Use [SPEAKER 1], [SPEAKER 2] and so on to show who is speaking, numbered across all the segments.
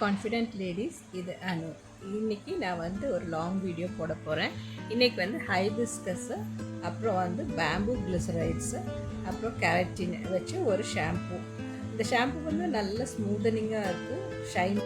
[SPEAKER 1] Confident ladies இது அனு. இன்னைக்கு நான் வந்து ஒரு லாங் வீடியோ போட போகிறேன் இன்றைக்கி வந்து ஹைபிஸ்கஸ்ஸு அப்புறம் வந்து பேம்பு கிளிசரைட்ஸு அப்புறம் கேரட்டின் வச்சு ஒரு ஷாம்பு இந்த ஷாம்பு வந்து நல்ல ஸ்மூத்தனிங்காக இருக்கும் ஷைன்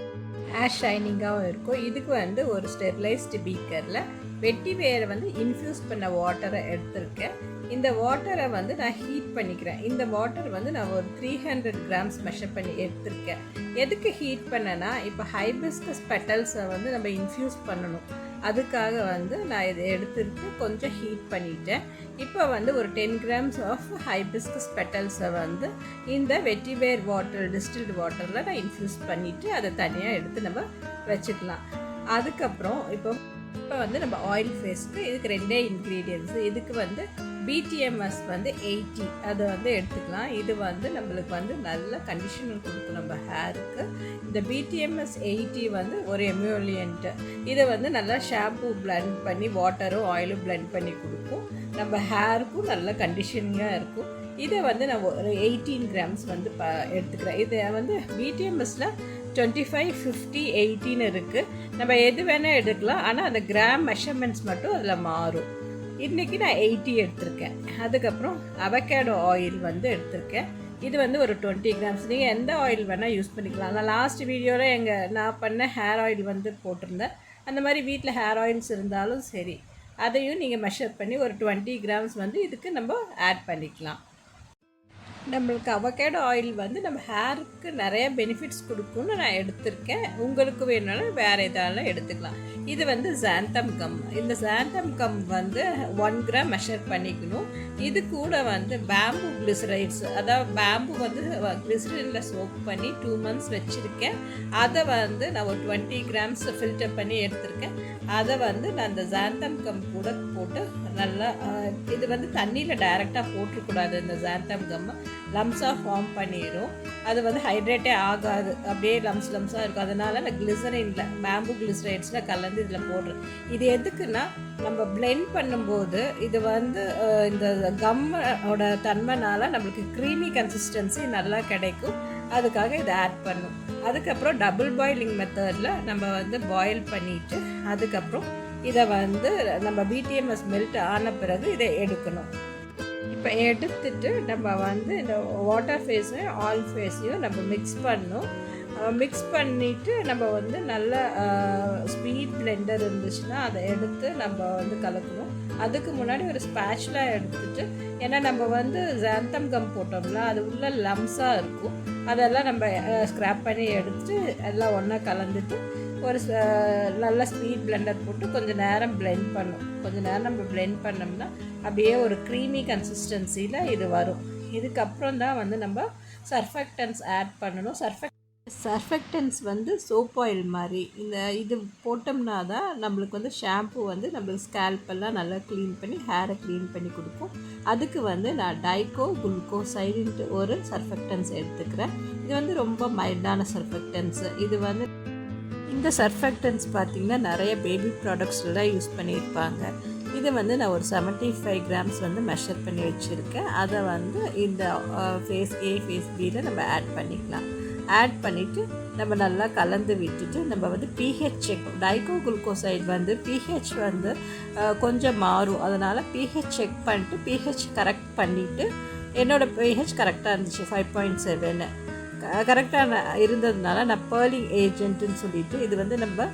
[SPEAKER 1] ஹேர் ஷைனிங்காகவும் இருக்கும். இதுக்கு வந்து ஒரு ஸ்டெர்லைஸ்டு பீக்கரில் வெட்டி வேரை வந்து இன்ஃப்யூஸ் பண்ண வாட்டரை எடுத்திருக்கேன். இந்த வாட்டரை வந்து நான் ஹீட் பண்ணிக்கிறேன். இந்த வாட்டர் வந்து நான் ஒரு த்ரீ ஹண்ட்ரட் கிராம்ஸ் மெஷர் பண்ணி எடுத்திருக்கேன். எதுக்கு ஹீட் பண்ணேன்னா இப்போ ஹைபிஸ்கஸ் பெட்டல்ஸை வந்து நம்ம இன்ஃப்யூஸ் பண்ணணும். அதுக்காக வந்து நான் இதை எடுத்துட்டு கொஞ்சம் ஹீட் பண்ணிட்டேன். இப்போ வந்து ஒரு டென் கிராம்ஸ் ஆஃப் ஹைபிஸ்கஸ் பெட்டல்ஸை வந்து இந்த வெட்டிவேர் வாட்டர் டிஸ்டில்டு வாட்டரில் நான் இன்ஃப்யூஸ் பண்ணிவிட்டு அதை தனியாக எடுத்து நம்ம வச்சுக்கலாம். அதுக்கப்புறம் இப்போ இப்போ வந்து நம்ம ஆயில் ஃபேஸ்க்கு இதுக்கு ரெண்டே இன்க்ரீடியன்ஸ் இதுக்கு வந்து பிடிஎம்எஸ் வந்து எயிட்டி அதை வந்து எடுத்துக்கலாம். இது வந்து நம்மளுக்கு வந்து நல்ல கண்டிஷன் கொடுக்கும். நம்ம ஹேருக்கு இந்த பிடிஎம்எஸ் எயிட்டி வந்து ஒரு எம்யூலியன்ட்டு இதை வந்து நல்லா ஷாம்பு பிளெண்ட் பண்ணி வாட்டரும் ஆயிலும் பிளெண்ட் பண்ணி கொடுக்கும். நம்ம ஹேருக்கும் நல்ல கண்டிஷனிங்காக இருக்கும். இதை வந்து நான் ஒரு எயிட்டீன் கிராம்ஸ் வந்து ப எடுத்துக்கிறேன். இதை வந்து பிடிஎம்எஸில் டுவெண்ட்டி ஃபைவ் ஃபிஃப்டி எயிட்டின்னு இருக்குது நம்ம எது வேணால் எடுக்கலாம். ஆனால் அந்த கிராம் மெஷர்மெண்ட்ஸ் மட்டும் அதில் மாறும். இன்றைக்கி நான் எயிட்டி எடுத்திருக்கேன். அதுக்கப்புறம் அவகேடோ ஆயில் வந்து எடுத்திருக்கேன். இது வந்து ஒரு டுவெண்ட்டி கிராம்ஸ் நீங்கள் எந்த ஆயில் வேணால் யூஸ் பண்ணிக்கலாம். நான் லாஸ்ட் வீடியோவில் எங்கள் நான் பண்ண ஹேர் ஆயில் வந்து போட்டிருந்தேன். அந்த மாதிரி வீட்டில் ஹேர் ஆயில்ஸ் இருந்தாலும் சரி அதையும் நீங்கள் மெஷர் பண்ணி ஒரு டுவெண்ட்டி கிராம்ஸ் வந்து இதுக்கு நம்ம ஆட் பண்ணிக்கலாம். நம்மளுக்கு அவகேடோ ஆயில் வந்து நம்ம ஹேருக்கு நிறைய பெனிஃபிட்ஸ் கொடுக்கும்னு நான் எடுத்திருக்கேன். உங்களுக்கு வேணாலும் வேறு எதாலும் எடுத்துக்கலாம். இது வந்து ஜாந்தம் கம் இந்த ஜாந்தம் கம் வந்து ஒன் கிராம் மெஷர் பண்ணிக்கணும். இது கூட வந்து பேம்பு கிளிசரைட்ஸ் அதாவது பேம்பு வந்து கிளிசரினில் சோப் பண்ணி டூ மந்த்ஸ் வச்சுருக்கேன். அதை வந்து நான் ஒரு டுவெண்ட்டி கிராம்ஸ் ஃபில்டர் பண்ணி எடுத்திருக்கேன். அதை வந்து நான் அந்த ஜாந்தம் கம் கூட போட்டு நல்லா இது வந்து தண்ணியில் டைரெக்டாக போட்டுக்கூடாது இந்த ஜாந்தம் கம்மை லம்ஸாக ஃபார்ம் பண்ணிடும் அது வந்து ஹைட்ரேட்டே ஆகாது. அப்படியே லம்ஸ் லம்ஸாக இருக்கும். அதனால் நான் கிளிசரினில் பேம்பு கிளிசரைட்ஸில் கலந்து இதில் போடுறேன் இது எதுக்குன்னா நம்ம பிளெண்ட் பண்ணும்போது இது வந்து இந்த கம்மோட தன்மைனால நம்மளுக்கு க்ரீமி கன்சிஸ்டன்சி நல்லா கிடைக்கும். அதுக்காக இதை ஆட் பண்ணும். அதுக்கப்புறம் டபுள் பாயிலிங் மெத்தடில் நம்ம வந்து பாயில் பண்ணிவிட்டு அதுக்கப்புறம் இதை வந்து நம்ம பிடிஎம்எஸ் மெல்ட் ஆன பிறகு இதை எடுக்கணும். இப்போ எடுத்துட்டு நம்ம வந்து இந்த வாட்டர் ஃபேஸையும் ஆயில் ஃபேஸையும் நம்ம மிக்ஸ் பண்ணணும். மிக்ஸ் பண்ணிவிட்டு நம்ம வந்து நல்ல ஸ்பீட் பிளெண்டர் இருந்துச்சுன்னா அதை எடுத்து நம்ம வந்து கலக்கணும். அதுக்கு முன்னாடி ஒரு ஸ்பேஷலாக எடுத்துட்டு ஏன்னா நம்ம வந்து ஜாந்தம் கம் போட்டோம்ல அது உள்ள லம்ஸாக இருக்கும். அதெல்லாம் நம்ம ஸ்க்ராப் பண்ணி எடுத்துட்டு எல்லாம் ஒன்றா கலந்துட்டு ஒரு நல்ல ஸ்பீட் பிளெண்டர் போட்டு கொஞ்சம் நேரம் பிளெண்ட் பண்ணும். கொஞ்சம் நேரம் நம்ம பிளெண்ட் பண்ணோம்னா அப்படியே ஒரு க்ரீமி கன்சிஸ்டன்சியில் இது வரும். இதுக்கப்புறம் தான் வந்து நம்ம சர்ஃபெக்டன்ஸ் ஆட் பண்ணணும். சர்ஃபெக்ட் சர்ஃபெக்டன்ஸ் வந்து சோப் ஆயில் மாதிரி. இந்த இது போட்டோம்னா தான் நம்மளுக்கு வந்து ஷாம்பு வந்து நம்மளுக்கு ஸ்கேல்பெல்லாம் நல்லா க்ளீன் பண்ணி ஹேரை க்ளீன் பண்ணி கொடுக்கும். அதுக்கு வந்து நான் டைக்கோ குளுக்கோ சைடின்ட்டு ஒரு சர்ஃபெக்டன்ஸ் எடுத்துக்கிறேன். இது வந்து ரொம்ப மைல்டான சர்ஃபெக்டன்ஸு இது வந்து இந்த சர்ஃபெக்டன்ஸ் பார்த்திங்கன்னா நிறைய பேபி ப்ராடக்ட்ஸ்லாம் யூஸ் பண்ணியிருப்பாங்க. இது வந்து நான் ஒரு செவன்ட்டி ஃபைவ் கிராம்ஸ் வந்து மெஷர் பண்ணி வச்சுருக்கேன். அதை வந்து இந்த ஃபேஸ் ஏ ஃபேஸ் பியில் நம்ம ஆட் பண்ணிக்கலாம். ஆட் பண்ணிவிட்டு நம்ம நல்லா கலந்து விட்டுட்டு நம்ம வந்து பிஹெச் செக் டைகோ குளுக்கோசைட் வந்து பிஹெச் வந்து கொஞ்சம் மாறும். அதனால் பிஹெச் செக் பண்ணிட்டு பிஹெச் கரெக்ட் பண்ணிவிட்டு என்னோடய பிஹெச் கரெக்டாக இருந்துச்சு ஃபைவ் பாயிண்ட் செவனு கரெக்டாக இருந்ததுனால நான் பேர்லிங் ஏஜென்ட்டுன்னு சொல்லிட்டு இது வந்து நம்ம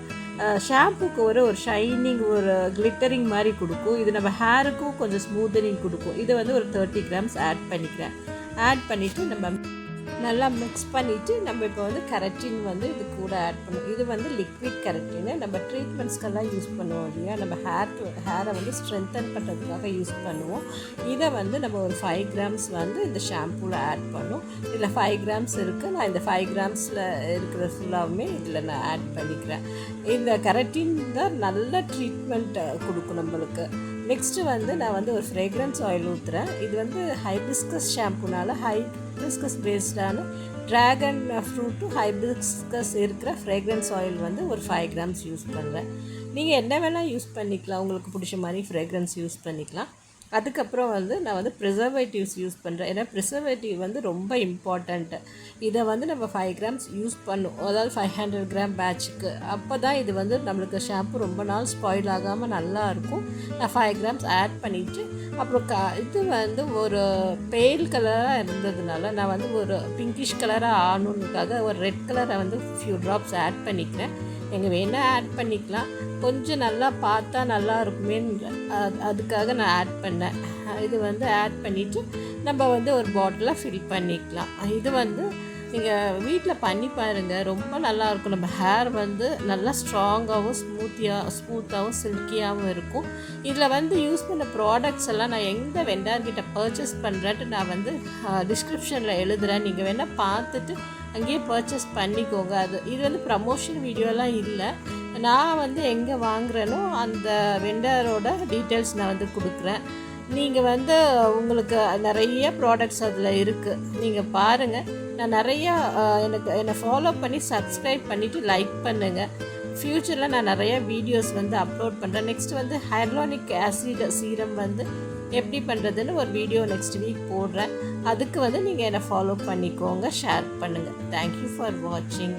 [SPEAKER 1] ஷாம்புக்கு ஒரு ஒரு ஷைனிங் ஒரு கிளிட்டரிங் மாதிரி கொடுக்கும். இது நம்ம ஹேருக்கும் கொஞ்சம் ஸ்மூத்தனிங் கொடுக்கும். இது வந்து ஒரு தேர்ட்டி கிராம்ஸ் ஆட் பண்ணிக்கிறேன். ஆட் பண்ணிவிட்டு நம்ம நல்லா மிக்ஸ் பண்ணிவிட்டு நம்ம இப்போ வந்து கரட்டின் வந்து இது கூட ஆட் பண்ணுவோம் இது வந்து லிக்விட் கரட்டின்னு நம்ம ட்ரீட்மெண்ட்ஸ்க்கெல்லாம் யூஸ் பண்ணுவோம் இல்லையா? நம்ம ஹேர் ஹேரை வந்து ஸ்ட்ரென்தன் பண்ணுறதுக்காக யூஸ் பண்ணுவோம். இதை வந்து நம்ம ஒரு ஃபைவ் கிராம்ஸ் வந்து இந்த ஷாம்பூவில் ஆட் பண்ணும். இதில் ஃபைவ் கிராம்ஸ் இருக்குது நான் இந்த ஃபைவ் கிராம்ஸில் இருக்கிற ஃபுல்லாகவுமே இதில் நான் ஆட் பண்ணிக்கிறேன். இந்த கரட்டின் தான் நல்ல ட்ரீட்மெண்ட் கொடுக்கும் நம்மளுக்கு. நெக்ஸ்ட்டு வந்து நான் வந்து ஒரு ஃப்ரேக்ரன்ஸ் ஆயில் ஊற்றுறேன் இது வந்து ஹைபிஸ்கஸ் ஷாம்புனால ஹைபிஸ்கஸ் பேஸ்டான ட்ராகன் ஃப்ரூட்டு ஹைபிஸ்கஸ் இருக்கிற ஃப்ரேக்ரன்ஸ் ஆயில் வந்து ஒரு ஃபைவ் கிராம்ஸ் யூஸ் பண்ணுறேன் நீங்கள் என்ன வேணால் யூஸ் பண்ணிக்கலாம். உங்களுக்கு பிடிச்ச மாதிரி ஃப்ரேக்ரன்ஸ் யூஸ் பண்ணிக்கலாம். அதுக்கப்புறம் வந்து நான் வந்து ப்ரிசர்வேட்டிவ்ஸ் யூஸ் பண்ணுறேன் ஏன்னா ப்ரிசர்வேட்டிவ் வந்து ரொம்ப இம்பார்ட்டண்ட்டு இதை வந்து நம்ம ஃபைவ் கிராம்ஸ் யூஸ் பண்ணும். அதாவது ஃபைவ் ஹண்ட்ரட் கிராம் பேட்சுக்கு அப்போ தான் இது வந்து நம்மளுக்கு ஷாம்பு ரொம்ப நாள் ஸ்பாயில் ஆகாமல் நல்லா இருக்கும். நான் ஃபைவ் கிராம்ஸ் ஆட் பண்ணிவிட்டு அப்புறம் க இது வந்து ஒரு பெயில் கலராக இருந்ததுனால நான் வந்து ஒரு பிங்கிஷ் கலராக ஆகணுன்னுக்காக ஒரு ரெட் கலரை வந்து ஃபியூ ட்ராப்ஸ் ஆட் பண்ணிக்கிறேன். நீங்கள் வேணால் ஆட் பண்ணிக்கலாம். கொஞ்சம் நல்லா பார்த்தா நல்லா இருக்குமேன்னு அது- அதுக்காக நான் ஆட் பண்ணேன். இது வந்து ஆட் பண்ணிவிட்டு நம்ம வந்து ஒரு பாட்டிலாக ஃபில் பண்ணிக்கலாம். இது வந்து நீங்கள் வீட்டில் பண்ணி பாருங்கள் ரொம்ப நல்லா இருக்கும். நம்ம ஹேர் வந்து நல்லா ஸ்ட்ராங்காகவும் ஸ்மூத்தியாக ஸ்மூத்தாகவும் சில்கியாகவும் இருக்கும். இதில் வந்து யூஸ் பண்ண ப்ராடக்ட்ஸ் எல்லாம் நான் எந்த வெண்டார்கிட்ட பர்ச்சேஸ் பண்ணுறேன்ட்டு நான் வந்து டிஸ்கிரிப்ஷனில் எழுதுகிறேன் நீங்கள் வேணால் பார்த்துட்டு அங்கேயே பர்ச்சேஸ் பண்ணிக்கோங்க. அது இது வந்து ப்ரமோஷன் வீடியோலாம் இல்லை. நான் வந்து எங்கே வாங்குறேனோ அந்த வெண்டரோட டீட்டெயில்ஸ் நான் வந்து கொடுக்குறேன். நீங்கள் வந்து உங்களுக்கு நிறைய ப்ராடக்ட்ஸ் அதில் இருக்குது நீங்கள் பாருங்கள் நான் நிறையா எனக்கு என்னை ஃபாலோ பண்ணி சப்ஸ்கிரைப் பண்ணிவிட்டு லைக் பண்ணுங்கள் ஃப்யூச்சரில் நான் நிறைய வீடியோஸ் வந்து அப்லோட் பண்ணுறேன் நெக்ஸ்ட் வந்து ஹைட்ரானிக் ஆசிட் சீரம் வந்து எப்படி பண்ணுறதுன்னு ஒரு வீடியோ நெக்ஸ்ட் வீக் போடுறேன். அதுக்கு வந்து நீங்கள் என்னை ஃபாலோ பண்ணிக்கோங்க ஷேர் பண்ணுங்கள் தேங்க்யூ ஃபார் வாட்சிங்